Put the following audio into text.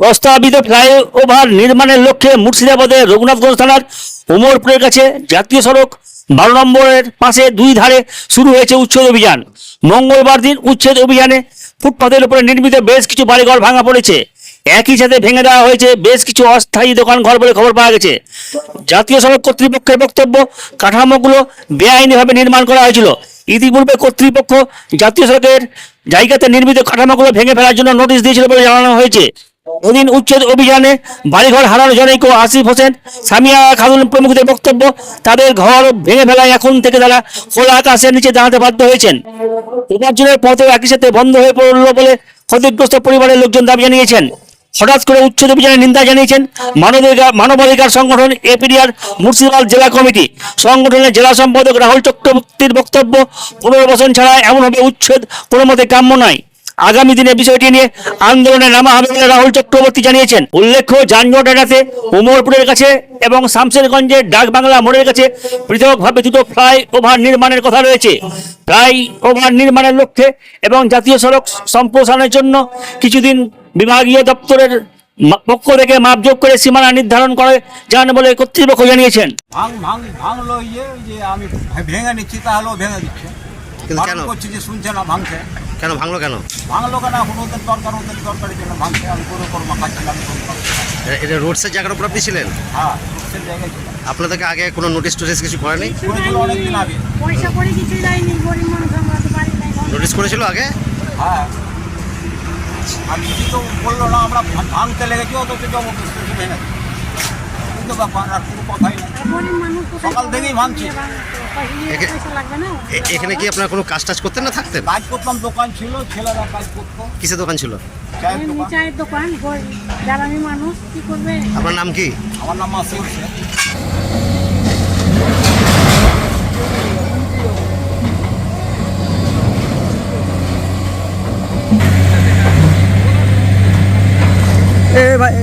প্রস্তাবিত ফ্লাইওভার নির্মাণের লক্ষ্যে মুর্শিদাবাদের রঘুনাথগঞ্জ থানার ওমরপুরের কাছে জাতীয় সড়ক বারো নম্বরের পাশে দুই ধারে শুরু হয়েছে উচ্ছেদ অভিযান। মঙ্গলবার দিন উচ্ছেদ অভিযানে ফুটপাতের উপরে নির্মিত বেশ কিছু বাড়িঘর ভাঙা পড়েছে। একই সাথে ভেঙে দেওয়া হয়েছে বেশ কিছু অস্থায়ী দোকান ঘর বলে খবর পাওয়া গেছে। জাতীয় সড়ক কর্তৃপক্ষের বক্তব্য, কাঠামোগুলো বেআইনিভাবে নির্মাণ করা হয়েছিল। ইতিপূর্বে কর্তৃপক্ষ জাতীয় সড়কের জায়গাতে নির্মিত কাঠামোগুলো ভেঙে ফেলার জন্য নোটিশ দিয়েছিল বলে জানানো হয়েছে। ওদিন উচ্ছেদ অভিযানে বাড়িঘর হারানো জনৈক আসিফ হোসেন, সামিয়া খাতুন প্রমুখদের বক্তব্য, তাদের ঘর ভেঙে ফেলায় এখন থেকে তারা খোলা আকাশের নিচে দাঁড়াতে বাধ্য হয়েছেন। উপার্জনের পথে একই সাথে বন্ধ হয়ে পড়ল বলে ক্ষতিগ্রস্ত পরিবারের লোকজন দাবি জানিয়েছেন। হঠাৎ করে উচ্ছেদ অভিযানের নিন্দা জানিয়েছেন মানবাধিকার মানবাধিকার সংগঠন এপিডিআর মুর্শিদাবাদ জেলা কমিটি। সংগঠনের জেলা সম্পাদক রাহুল চক্রবর্তীর বক্তব্য, পুনর্বাসন ছাড়া এমনভাবে উচ্ছেদ কোনো মতে কাম্য নয়। আগামী দিনে বিষয়টি নিয়ে আন্দোলনে নামা হবে বলে রাহুল চক্রবর্তী জানিয়েছেন। উল্লেখ্য যানজট এড়াতে উমরপুরের কাছে এবং শামশেরগঞ্জের ডাকবাংলা মোড়ের কাছে পৃথকভাবে দুটো ফ্লাই ওভার নির্মাণের কথা রয়েছে। ফ্লাই ওভার নির্মাণের লক্ষ্যে এবং জাতীয় সড়ক সম্প্রসারণের জন্য কিছুদিন বিভাগীয় দপ্তরের পক্ষ থেকে মাপযোগ করে সীমানা নির্ধারণ করে যান বলে কর্তৃপক্ষ জানিয়েছেন। ভাঙ ভাঙ ভাঙলো ইয়ে যে আমি ভেঙে নিচ্ছি তাহলেও ভেঙে দিচ্ছে। কেন? করছি যে শুনছে না ভাঙছে। কেন ভাঙলো কেন? ভাঙলো কেন? এখন ওদের দরকার ওদের দরকারের জন্য ভাঙছে। আমি করে করে মাখাচ্ছিলাম এ- এটা রোড সাইড জায়গার উপর আপনি ছিলেন? হ্যাঁ জায়গায় আপনাদেরকে আগে কোনো নোটিশ টোটিস কিছু করেনি? অনেকদিন আগে। পয়সা করে কিছু দেয়নি গরিব মানুষ আমরা তো বাড়ি নাই নোটিশ করেছিল আগে? হ্যাঁ। আর কিছু তো বলল না আমরা ভাঙতে লেগেছি অথচ জব ভেঙে ব্যাপার আর কোনো কথাই সকাল থেকেই ভাঙছে। এ- এখানে কি আপনার কোনো কাজ টাজ করতেন না থাকতেন? কাজ করতাম দোকান ছিল ছেলেরা কাজ করতো। কিসের দোকান ছিল? চায়ের দোকান। জ্বালানি মানুষ কি করবে? আপনার নাম কি? আমার নাম মাসির শেখ এ ভাই